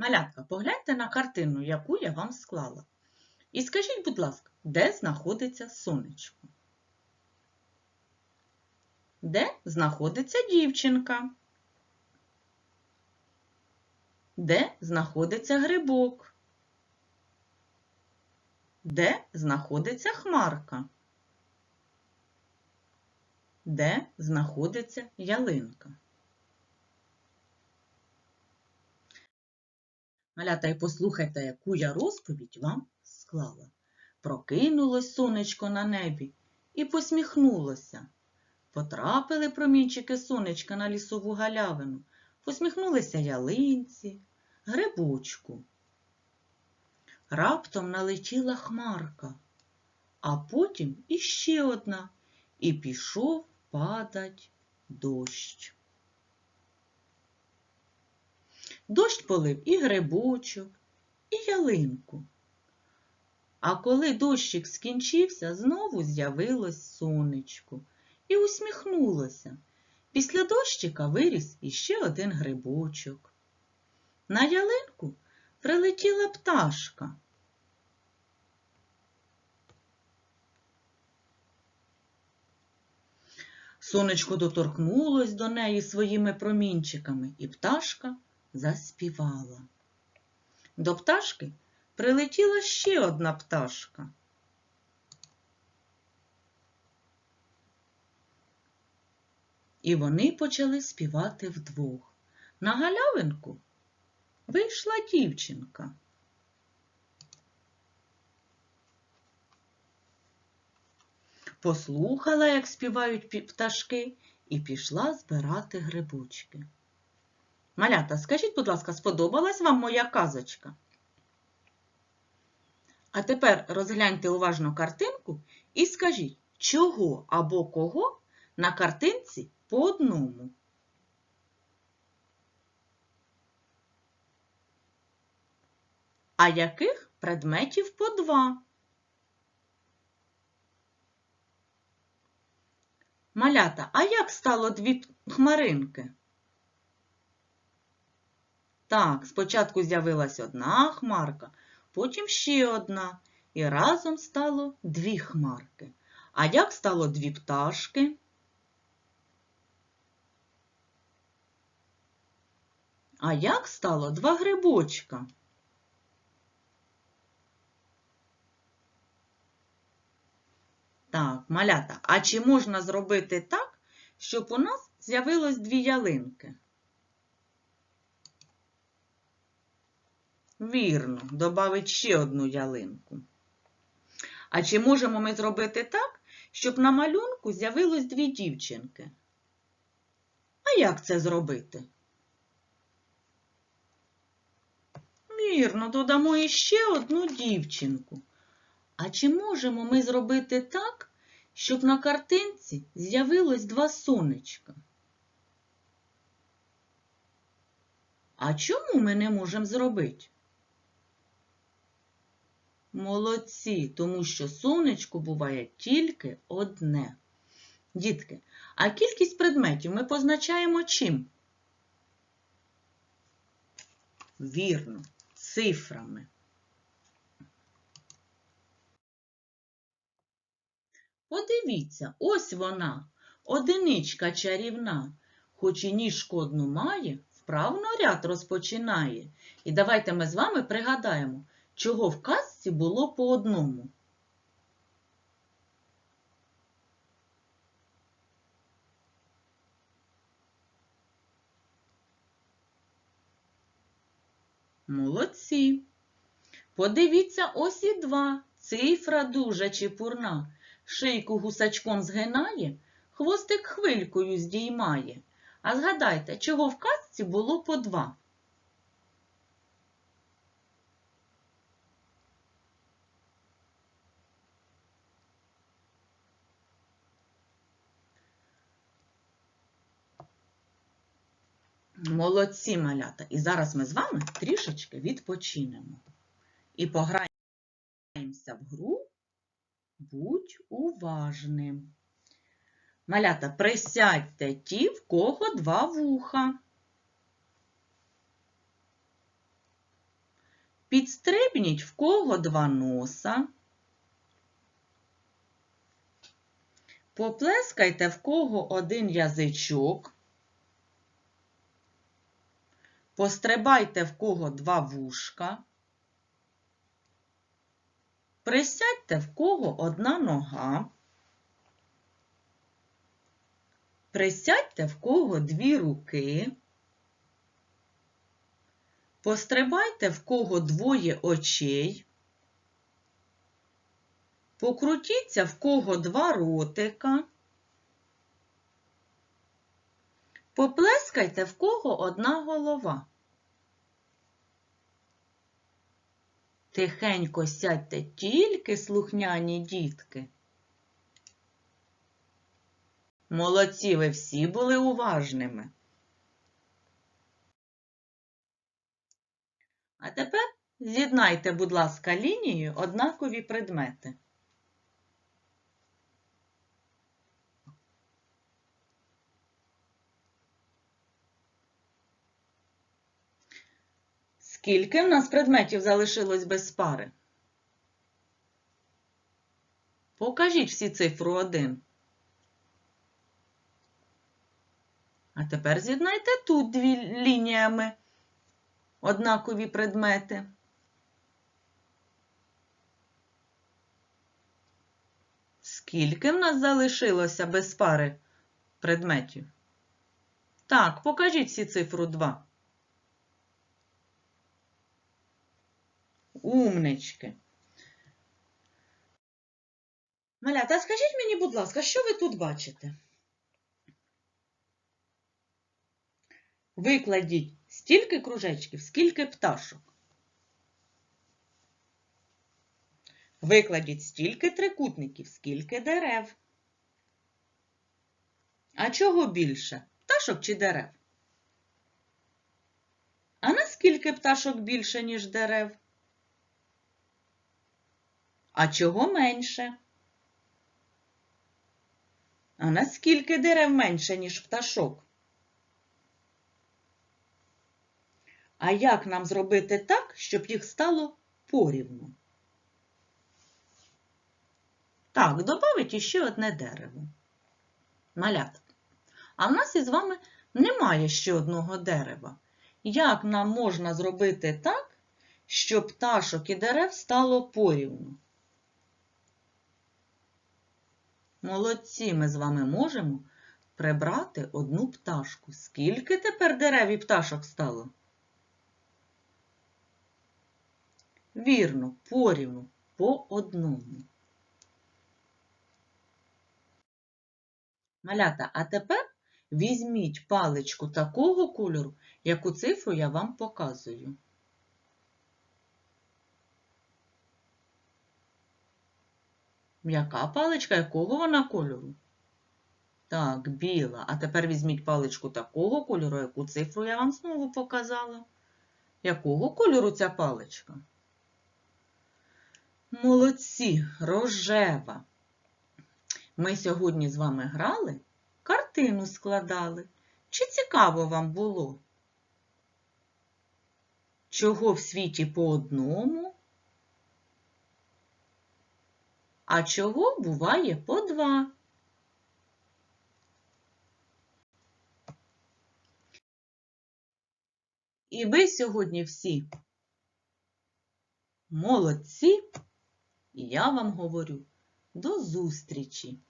Малятка, погляньте на картину, яку я вам склала. І скажіть, будь ласка, де знаходиться сонечко? Де знаходиться дівчинка? Де знаходиться грибок? Де знаходиться хмарка? Де знаходиться ялинка? Малята, і послухайте, яку я розповідь вам склала. Прокинулось сонечко на небі і посміхнулося. Потрапили промінчики сонечка на лісову галявину, посміхнулися ялинці, грибочку. Раптом налетіла хмарка, а потім іще одна, і пішов падать дощ. Дощ полив і грибочок, і ялинку. А коли дощик скінчився, знову з'явилось сонечко і усміхнулося. Після дощика виріс іще один грибочок. На ялинку прилетіла пташка. Сонечко доторкнулось до неї своїми промінчиками, і пташка заспівала. До пташки прилетіла ще одна пташка. І вони почали співати вдвох. На галявинку вийшла дівчинка. Послухала, як співають пташки, і пішла збирати грибочки. Малята, скажіть, будь ласка, сподобалась вам моя казочка? А тепер розгляньте уважно картинку і скажіть, чого або кого на картинці по одному. А яких предметів по два? Малята, а як стало дві хмаринки? Так, спочатку з'явилась одна хмарка, потім ще одна, і разом стало дві хмарки. А як стало дві пташки? А як стало два грибочка? Так, малята, а чи можна зробити так, щоб у нас з'явилось дві ялинки? Вірно, добавить ще одну ялинку. А чи можемо ми зробити так, щоб на малюнку з'явилось дві дівчинки? А як це зробити? Вірно, додамо іще одну дівчинку. А чи можемо ми зробити так, щоб на картинці з'явилось два сонечка? А чому ми не можемо зробити? Молодці, тому що сонечко буває тільки одне. Дітки, а кількість предметів ми позначаємо чим? Вірно, цифрами. Подивіться, ось вона, одиничка чарівна, хоч і ніжку одну має, вправно ряд розпочинає. І давайте ми з вами пригадаємо, чого в казці було по одному. Молодці. Подивіться, ось і два. Цифра дуже чепурна. Шийку гусачком згинає, хвостик хвилькою здіймає. А згадайте, чого в казці було по два? Молодці малята. І зараз ми з вами трішечки відпочинемо. І пограємося в гру Будь уважним. Малята, присядьте ті, в кого два вуха. Підстрибніть в кого два носа. Поплескайте в кого один язичок. Пострибайте в кого два вушка. Присядьте в кого одна нога. Присядьте в кого дві руки. Пострибайте в кого двоє очей. Покрутіться в кого два ротика. Поплескайте в кого одна голова. Тихенько сядьте тільки слухняні дітки. Молодці, ви всі були уважними. А тепер з'єднайте, будь ласка, лінією однакові предмети. Скільки в нас предметів залишилось без пари? Покажіть всі цифру 1. А тепер з'єднайте тут дві лініями однакові предмети. Скільки в нас залишилося без пари предметів? Так, покажіть всі цифру 2. Умнички. Малята, скажіть мені, будь ласка, що ви тут бачите? Викладіть стільки кружечків, скільки пташок. Викладіть стільки трикутників, скільки дерев. А чого більше? Пташок чи дерев? А наскільки пташок більше, ніж дерев? А чого менше? А наскільки дерев менше, ніж пташок? А як нам зробити так, щоб їх стало порівну? Так, добавить іще одне дерево. Малят. А в нас із вами немає ще одного дерева. Як нам можна зробити так, щоб пташок і дерев стало порівну? Молодці, ми з вами можемо прибрати одну пташку. Скільки тепер дерев і пташок стало? Вірно, порівну, по одному. Малята, а тепер візьміть паличку такого кольору, яку цифру я вам показую. М'яка паличка, якого вона кольору? Так, біла. А тепер візьміть паличку такого кольору, яку цифру я вам знову показала. Якого кольору ця паличка? Молодці, рожева. Ми сьогодні з вами грали, картину складали. Чи цікаво вам було? Чого в світі по одному? А чого буває по два? І ви сьогодні всі молодці, я вам говорю до зустрічі!